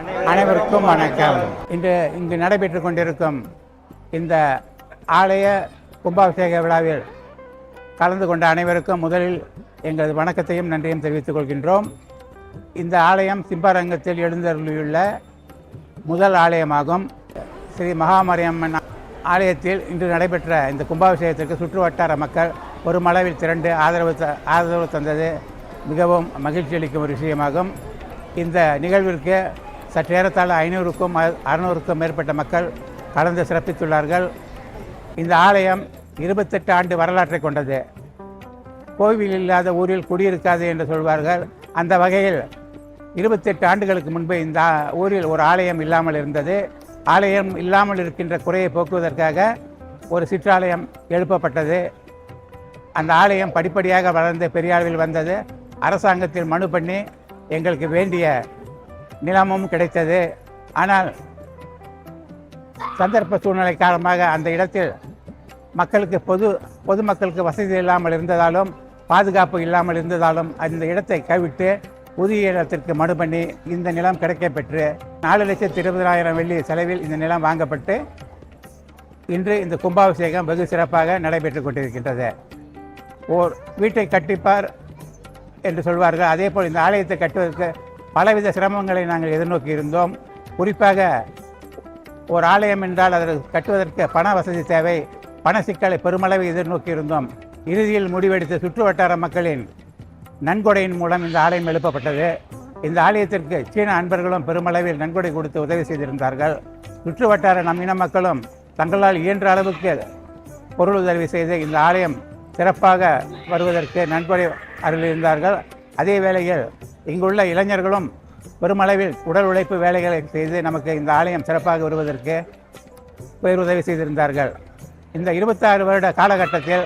அனைவருக்கும் வணக்கம். இன்று இங்கு நடைபெற்றுக் கொண்டிருக்கும் இந்த ஆலய கும்பாபிஷேக விழாவில் கலந்து கொண்ட அனைவருக்கும் முதலில் எங்களது வணக்கத்தையும் நன்றியும் தெரிவித்துக் கொள்கின்றோம். இந்த ஆலயம் சிம்பரங்கத்தில் எழுந்தருளியுள்ள முதல் ஆலயமாகும். ஸ்ரீ மகாமரியம்மன் ஆலயத்தில் இன்று நடைபெற்ற இந்த கும்பாபிஷேகத்திற்கு சுற்று வட்டார மக்கள் மளவில் திரண்டு ஆதரவு த ஆதரவு தந்தது. மிகவும் மகிழ்ச்சி அளிக்கும் ஒரு விஷயமாகும். இந்த நிகழ்விற்கு சற்றேறத்தாழ ஐநூறுக்கும் அறுநூறுக்கும் மேற்பட்ட மக்கள் கலந்து சிறப்பித்துள்ளார்கள். இந்த ஆலயம் இருபத்தெட்டு ஆண்டு வரலாற்றை கொண்டது. கோவில் இல்லாத ஊரில் குடியிருக்காது என்று சொல்வார்கள். அந்த வகையில் இருபத்தெட்டு ஆண்டுகளுக்கு முன்பு இந்த ஊரில் ஒரு ஆலயம் இல்லாமல் இருந்தது. ஆலயம் இல்லாமல் இருக்கின்ற குறையை போக்குவதற்காக ஒரு சிற்றாலயம் எழுப்பப்பட்டது. அந்த ஆலயம் படிப்படியாக வளர்ந்து பெரிய அளவில் வந்தது. அரசாங்கத்தில் மனு பண்ணி எங்களுக்கு வேண்டிய நிலமும் கிடைத்தது. ஆனால் சந்தர்ப்ப சூழ்நிலை காரணமாக அந்த இடத்தில் மக்களுக்கு பொது பொதுமக்களுக்கு வசதி இல்லாமல் இருந்ததாலும் பாதுகாப்பு இல்லாமல் இருந்ததாலும் அந்த இடத்தை கைவிட்டு புதிய இடத்திற்கு மனு பண்ணி இந்த நிலம் கிடைக்கப் பெற்று நாலு லட்சத்தி இருபதாயிரம் வெள்ளி செலவில் இந்த நிலம் வாங்கப்பட்டு இன்று இந்த கும்பாபிஷேகம் வெகு சிறப்பாக நடைபெற்று கொண்டிருக்கின்றது. ஓர் வீட்டை கட்டிப்பார் என்று சொல்வார்கள். அதே போல் இந்த ஆலயத்தை கட்டுவதற்கு பலவித சிரமங்களை நாங்கள் எதிர்நோக்கி இருந்தோம் குறிப்பாக ஒரு ஆலயம் என்றால் அதற்கு கட்டுவதற்கு பண வசதி தேவை. பண சிக்கலை பெருமளவு எதிர்நோக்கி இருந்தோம் இறுதியில் முடிவெடுத்து சுற்று வட்டார மக்களின் நன்கொடையின் மூலம் இந்த ஆலயம் எழுப்பப்பட்டது. இந்த ஆலயத்திற்கு சீன அன்பர்களும் பெருமளவில் நன்கொடை கொடுத்து உதவி செய்திருந்தார்கள். சுற்று வட்டார நம் இன மக்களும் தங்களால் இயன்ற அளவுக்கு பொருள் உதவி செய்து இந்த ஆலயம் சிறப்பாக வருவதற்கு நன்கொடை அருளியிருந்தார்கள். அதே வேளையில் இங்குள்ள இளைஞர்களும் பெருமளவில் உடல் உழைப்பு வேலைகளை செய்து நமக்கு இந்த ஆலயம் சிறப்பாக வருவதற்கு பேருதவி செய்திருந்தார்கள். இந்த இருபத்தாறு வருட காலகட்டத்தில்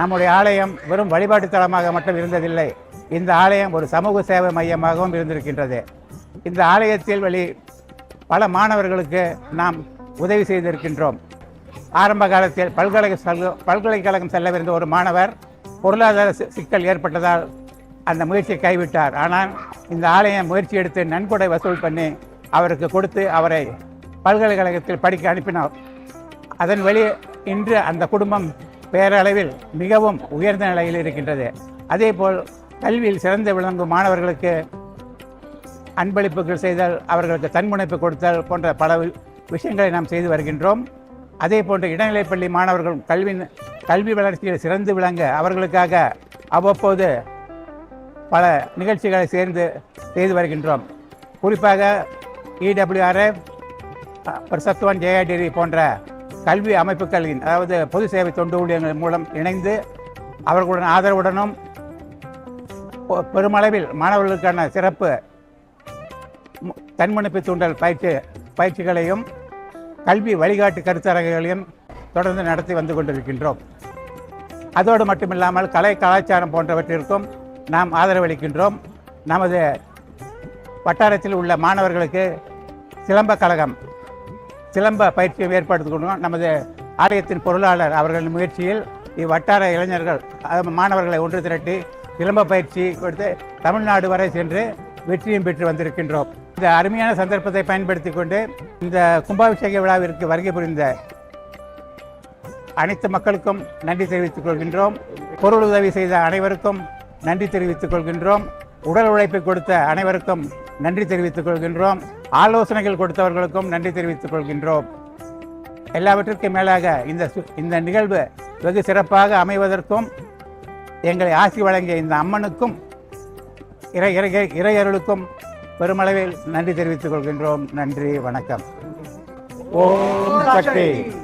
நம்முடைய ஆலயம் வெறும் வழிபாட்டு தலமாக மட்டும் இருந்ததில்லை இந்த ஆலயம் ஒரு சமூக சேவை மையமாகவும் இருந்திருக்கின்றது. இந்த ஆலயத்தில் வழி பல மாணவர்களுக்கு நாம் உதவி செய்திருக்கின்றோம். ஆரம்ப காலத்தில் பல்கலை பல்கலைக்கழகம் செல்லவிருந்த ஒரு மாணவர் பொருளாதார சிக்கல் ஏற்பட்டதால் அந்த முயற்சியை கைவிட்டார். ஆனால் இந்த ஆலயம் முயற்சி எடுத்து நன்கொடை வசூல் பண்ணி அவருக்கு கொடுத்து அவரை பல்கலைக்கழகத்தில் படிக்க அனுப்பினார். அதன் வழி இன்று அந்த குடும்பம் பேரளவில் மிகவும் உயர்ந்த நிலையில் இருக்கின்றது. அதேபோல் கல்வியில் சிறந்து விளங்கும் மாணவர்களுக்கு அன்பளிப்புகள் செய்தல் அவர்களுக்கு தன்முனைப்பு கொடுத்தல் போன்ற பல விஷயங்களை நாம் செய்து வருகின்றோம். அதே போன்று இடைநிலைப்பள்ளி மாணவர்கள் கல்வி கல்வி வளர்ச்சியில் சிறந்து விளங்க அவர்களுக்காக அவ்வப்போது பல நிகழ்ச்சிகளை சேர்ந்து செய்து வருகின்றோம். குறிப்பாக இடபிள்யூஆர்எஃப் பிரசத்துவன் ஜேஐடிரி போன்ற கல்வி அமைப்புகளின் அதாவது பொது சேவை தொண்டு ஊழியர்கள் மூலம் இணைந்து அவர்களுடன் ஆதரவுடனும் பொ- பெருமளவில் மாணவர்களுக்கான சிறப்பு மு- தன்முனைப்பு தூண்டல் பயிற்சி பயிற்சிகளையும் கல்வி வழிகாட்டு கருத்தரங்குகளையும் தொடர்ந்து நடத்தி வந்து கொண்டிருக்கின்றோம். அதோடு மட்டுமில்லாமல் கலை கலாச்சாரம் போன்றவற்றிற்கும் நாம் ஆதரவளிக்கின்றோம். நமது வட்டாரத்தில் உள்ள மாணவர்களுக்கு சிலம்ப கழகம் சிலம்ப பயிற்சியை ஏற்படுத்திக் கொண்டோம். நமது ஆலயத்தின் பொருளாளர் அவர்களின் முயற்சியில் இவ்வட்டார இளைஞர்கள் மாணவர்களை ஒன்று திரட்டி சிலம்ப பயிற்சி கொடுத்து தமிழ்நாடு வரை சென்று வெற்றியும் பெற்று வந்திருக்கின்றோம். இந்த அருமையான சந்தர்ப்பத்தை பயன்படுத்தி கொண்டு இந்த கும்பாபிஷேக விழாவிற்கு வருகை புரிந்த அனைத்து மக்களுக்கும் நன்றி தெரிவித்துக் கொள்கின்றோம். பொருள் உதவி செய்த அனைவருக்கும் நன்றி தெரிவித்துக் கொள்கின்றோம். உடல் உழைப்பை கொடுத்த அனைவருக்கும் நன்றி தெரிவித்துக் கொள்கின்றோம். ஆலோசனைகள் கொடுத்தவர்களுக்கும் நன்றி தெரிவித்துக் கொள்கின்றோம். எல்லாவற்றிற்கும் மேலாக இந்த சு- இந்த நிகழ்வு வெகு சிறப்பாக அமைவதற்கும் எங்களை ஆசி வழங்கிய இந்த அம்மனுக்கும் இறை இறை இறையருளுக்கும் பெருமளவில் நன்றி தெரிவித்துக் கொள்கின்றோம். நன்றி வணக்கம். ஓம் சக்தி.